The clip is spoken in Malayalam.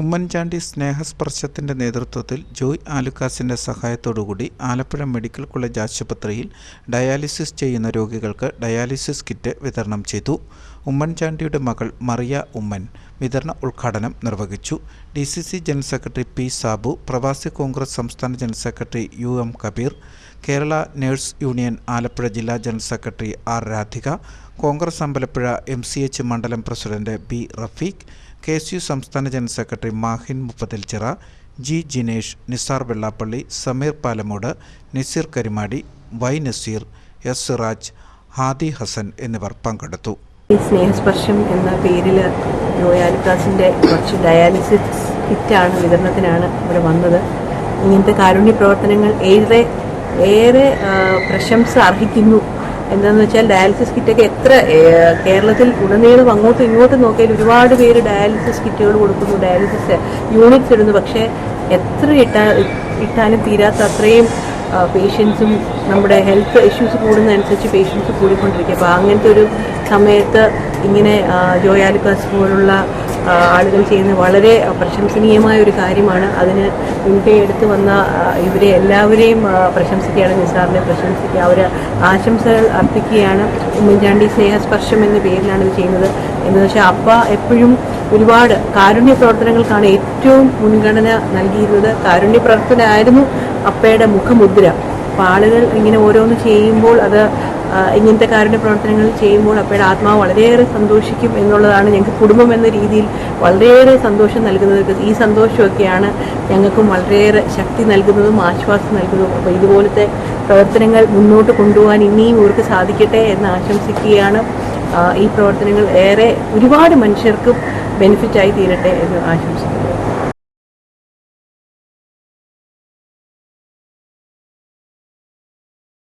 ഉമ്മൻചാണ്ടി സ്നേഹസ്പർശത്തിന്റെ നേതൃത്വത്തിൽ ജോയ് ആലുക്കാസിന്റെ സഹായത്തോടുകൂടി ആലപ്പുഴ മെഡിക്കൽ കോളേജ് ആശുപത്രിയിൽ ഡയാലിസിസ് ചെയ്യുന്ന രോഗികൾക്ക് ഡയാലിസിസ് കിറ്റ് വിതരണം ചെയ്തു. ഉമ്മൻചാണ്ടിയുടെ മകൾ മറിയ ഉമ്മൻ വിതരണ ഉദ്ഘാടനം നിർവഹിച്ചു. D C C general secretary P Sabu Pravasi Congress സംസ്ഥാന general secretary U M Kabeer Kerala nurse union Alappuzha ജില്ലാ general secretary R Radhika Congress Ambalappuzha M C H മണ്ഡലം president B Rafeeq K S U സംസ്ഥാന general secretary Mahin Muppathilchira G Jinesh Nisar Vellappally Sameer Palamod Naseer Karimadi Y Naseer S Siraj Hadi Hasan എന്നിവർ പങ്കെടുത്തു. സ്നേഹസ്പർശം എന്ന പേരിൽ ജോയാലിക്കാസിന്റെ കുറച്ച് ഡയാലിസിസ് കിറ്റാണ് വിതരണത്തിനാണ് ഇവിടെ വന്നത്. ഇങ്ങനത്തെ കാരുണ്യ പ്രവർത്തനങ്ങൾ ഏറെ ഏറെ പ്രശംസ അർഹിക്കുന്നു. എന്താണെന്ന് വെച്ചാൽ ഡയാലിസിസ് കിറ്റൊക്കെ എത്ര കേരളത്തിൽ ഉടനീളം അങ്ങോട്ടും ഇങ്ങോട്ടും നോക്കിയാൽ ഒരുപാട് പേര് ഡയാലിസിസ് കിറ്റുകൾ കൊടുക്കുന്നു ഡയാലിസിസ് യൂണിറ്റ്സ് ഇടുന്നു. പക്ഷേ എത്ര ഇട്ടാ ഇട്ടാലും തീരാത്ത അത്രയും പേഷ്യൻസും നമ്മുടെ ഹെൽത്ത് ഇഷ്യൂസ് കൂടുന്നതനുസരിച്ച് പേഷ്യൻസ് കൂടിക്കൊണ്ടിരിക്കുക. അപ്പോൾ അങ്ങനത്തെ ഒരു സമയത്ത് ഇങ്ങനെ ജോയാലിക്കാസ് പോലുള്ള ആളുകൾ ചെയ്യുന്ന വളരെ പ്രശംസനീയമായ ഒരു കാര്യമാണ്. അതിന് മുൻകൈ എടുത്ത് വന്ന ഇവരെ എല്ലാവരെയും പ്രശംസിക്കുകയാണ് നിസാറിനെ പ്രശംസിക്കുക. അവർ ആശംസകൾ അർപ്പിക്കുകയാണ്. ഉമ്മൻചാണ്ടി സ്നേഹസ്പർശം എന്ന പേരിലാണ് ഇത് ചെയ്യുന്നത്. എന്ന് വെച്ചാൽ അപ്പ എപ്പോഴും ഒരുപാട് കാരുണ്യ പ്രവർത്തനങ്ങൾക്കാണ് ഏറ്റവും മുൻഗണന നൽകിയിരുന്നത്. കാരുണ്യ പ്രവർത്തനമായിരുന്നു അപ്പയുടെ മുഖമുദ്ര. അപ്പോൾ ആളുകൾ ഇങ്ങനെ ഓരോന്ന് ചെയ്യുമ്പോൾ അത് ഇങ്ങനത്തെ കാരുടെ പ്രവർത്തനങ്ങൾ ചെയ്യുമ്പോൾ അപ്പയുടെ ആത്മാവ് വളരെയേറെ സന്തോഷിക്കും എന്നുള്ളതാണ് ഞങ്ങൾക്ക് കുടുംബം എന്ന രീതിയിൽ വളരെയേറെ സന്തോഷം നൽകുന്നത്. ഈ സന്തോഷമൊക്കെയാണ് ഞങ്ങൾക്കും വളരെയേറെ ശക്തി നൽകുന്നതും ആശ്വാസം നൽകുന്നതും. അപ്പോൾ ഇതുപോലത്തെ പ്രവർത്തനങ്ങൾ മുന്നോട്ട് കൊണ്ടുപോകാൻ ഇനിയും ഇവർക്ക് സാധിക്കട്ടെ എന്ന് ആശംസിക്കുകയാണ്. ഈ പ്രവർത്തനങ്ങൾ ഏറെ ഒരുപാട് മനുഷ്യർക്കും ബെനിഫിറ്റായി തീരട്ടെ എന്ന് ആശംസിക്കുന്നു.